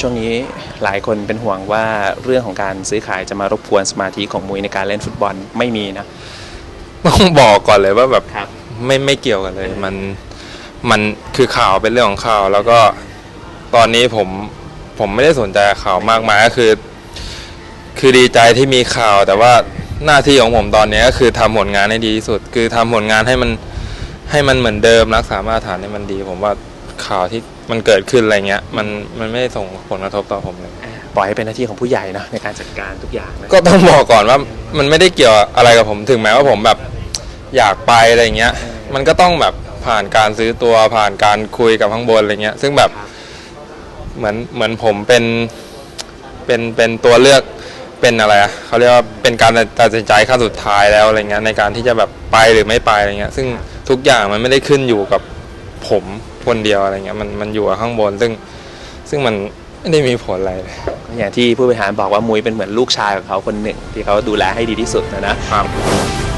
ช่วงนี้หลายคนเป็นห่วงว่าเรื่องของการซื้อขายจะมารบกวนสมาธิของมุ้ยในการเล่นฟุตบอลไม่มีนะ ต้องบอกก่อนเลยว่าแบบครับ ไม่ไม่เกี่ยวกันเลย มันมันคือข่าวเป็นเรื่องของข่าว แล้วก็ตอนนี้ผมผมไม่ได้สนใจข่าวมากมายก็คือ คือดีใจที่มีข่าวแต่ว่าหน้าที่ของผมตอนนี้ก็คือทำผลงานให้ดีที่สุด คือทำผลงานให้มันให้มันเหมือนเดิมรักษามาตรฐานให้มันดี ผมว่า ข่าวที่มันเกิดขึ้นอะไรเงี้ย มันมันไม่ได้ส่งผลกระทบต่อผมเลย ปล่อยให้เป็นหน้าที่ของผู้ใหญ่นะในการจัดการทุกอย่างนะก็ต้องบอกก่อนว่ามันไม่ได้เกี่ยวอะไรกับผมถึงแม้ว่าผมแบบอยากไปอะไรเงี้ย มันก็ต้องแบบผ่านการซื้อตัวผ่านการคุยกับข้างบนอะไรเงี้ย ซึ่งแบบเหมือนเหมือนผมเป็นเป็นเป็นตัวเลือกเป็นอะไรอะเขาเรียกว่าเป็นการตัดสินใจขั้นสุดท้ายแล้วอะไรเงี้ยในการที่จะแบบไปหรือไม่ไปอะไรเงี้ย ซึ่งทุกอย่างมันไม่ได้ขึ้นอยู่กับผม คนเดียวอะไรเงี้ยมันมันอยู่กับข้างบนซึ่งซึ่งมันไม่ได้มีผลอะไรเลยอย่างที่ผู้บริหารบอกว่ามุ้ยเป็นเหมือนลูกชายของเขาคนหนึ่ง ที่เขาดูแลให้ดีที่สุดนะนะครับ